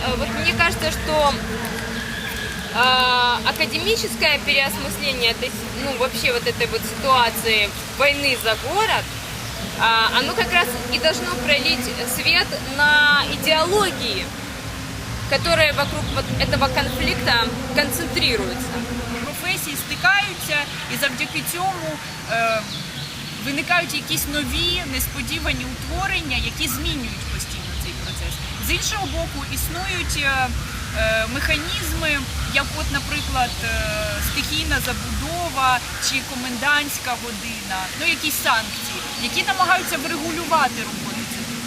э, вот мне кажется, что э, академическое переосмысление этой, с- ну, вообще вот этой вот ситуации войны за город, а, оно как раз и должно пролить свет на идеологии, которые вокруг вот этого конфликта концентрируются. професії стикаються і завдяки цьому е, виникають якісь нові несподівані утворення, які змінюють постійно цей процес. З іншого боку, існують е, е, механізми, як, от, наприклад, е, стихійна забудова чи комендантська година, ну якісь санкції, які намагаються врегулювати роботу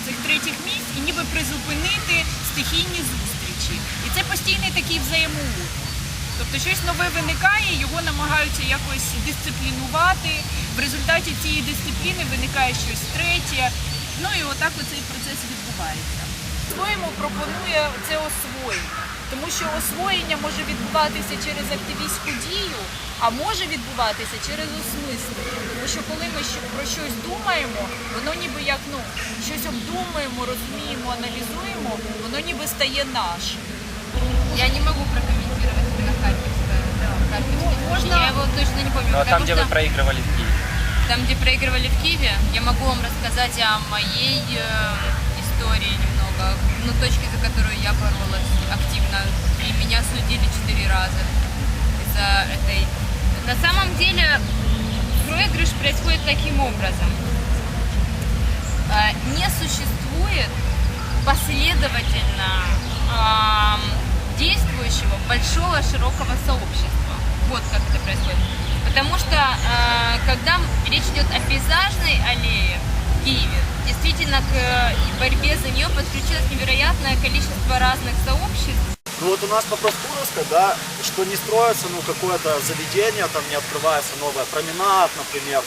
цих, третіх місць і ніби призупинити стихійні зустрічі. І це постійний такий взаємоут. Тобто щось нове виникає, його намагаються якось дисциплінувати. В результаті цієї дисципліни виникає щось третє. Ну і отак оцей процес відбувається Своєму пропонує це освоєння, тому що освоєння може відбуватися через активістську дію, а може відбуватися через осмислення. Тому що коли ми щ- про щось думаємо, воно ніби як ну щось обдумуємо, розуміємо, аналізуємо, воно ніби стає нашим. Я не могу прокомментировать это Харьковское. Харьковский. можно- Я его точно не помню. Ну а потому там, где вы что проигрывали в Киеве? там, где проигрывали в Киеве, я могу вам рассказать о моей э, истории немного, ну, точки, за которую я боролась активно. И меня судили четыре раза из-за этой. На самом деле проигрыш происходит таким образом. Э, Не существует последовательно действующего большого широкого сообщества. Вот как это происходит. Потому что э, когда речь идет о пейзажной аллее Киеве, действительно к э, борьбе за нее подключилось невероятное количество разных сообществ. Ну вот у нас вопрос Куровска, да, что не строится, ну, какое-то заведение, там не открывается новое, променад, например,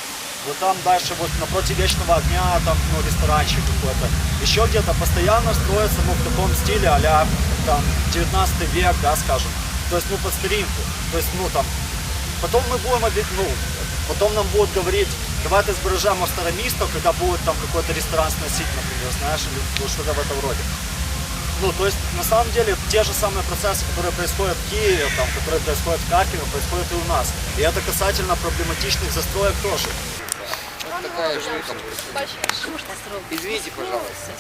вот там дальше вот напротив Вечного огня, там, ну, ресторанчик какой-то, еще где-то постоянно строится, ну, в таком стиле а там, 19 век, да, скажем, то есть, ну, под старинку, то есть, ну, там, потом мы будем, ну, потом нам будут говорить, давайте збережемо старе місто, когда будет там какой-то ресторан сносить, например, знаешь, или вот что-то в этом роде. Ну, то есть, на самом деле, те же самые процессы, которые происходят в Киеве, там, которые происходят в Харькове, происходят и у нас. И это касательно проблематичных застроек тоже. Такая штука. Извините, пожалуйста.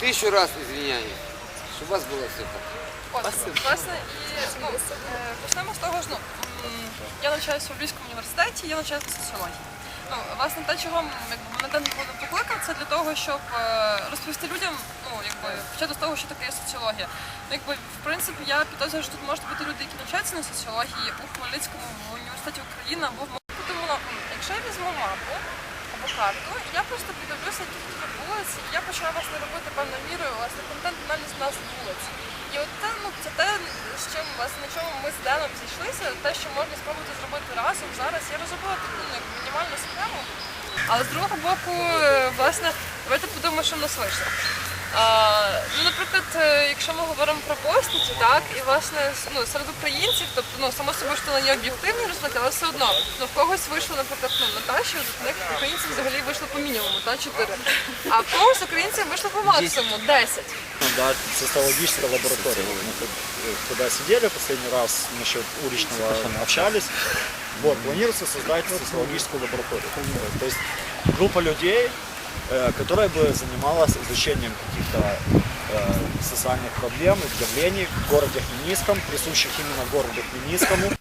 Тысячу раз извиняюсь. Чтобы у вас было все так. От, власне, і ну, е, почнемо з того ж, ну, м, я навчаюся в Львівському університеті, я навчаюся на соціології. Ну, власне, те, чого якби, мене день буде покликав, це для того, щоб е, розповісти людям, ну, якби, почати з того, що таке є соціологія. Ну, якби, в принципі, я підозрюю, що тут можуть бути люди, які навчаються на соціології у Хмельницькому в університеті України або в Мо- подумала, якщо я візьму мапу або карту, я просто подивлюся, які тут вулиці, і я почала власне робити певною мірою власне контент-аналіз назв вулиць. І от те, ну, це те, з чим вас на чому ми з Деном зійшлися, те, що можна спробувати зробити разом зараз. Я розробила таку ну, мінімальну схему. Але з другого боку, е, власне, давайте подумаємо, що нас вийшло. А, ну, наприклад, е, якщо ми говоримо про постаті, так, і власне с- ну, серед українців, тобто, ну, само собою, що це не є об'єктивні результати, але все одно, ну, в когось вийшло, наприклад, ну, Наташі, з них українців взагалі вийшло по мінімуму, та, 4. А в когось українців вийшло по максимуму, 10. Да, социологическая лаборатория. Мы тут, э, когда сидели последний раз насчет уличного общались, вот, планируется создать социологическую лабораторию. То есть группа людей, э, которая бы занималась изучением каких-то э, социальных проблем и явлений в городе Хмельницком, присущих именно городу Хмельницкому.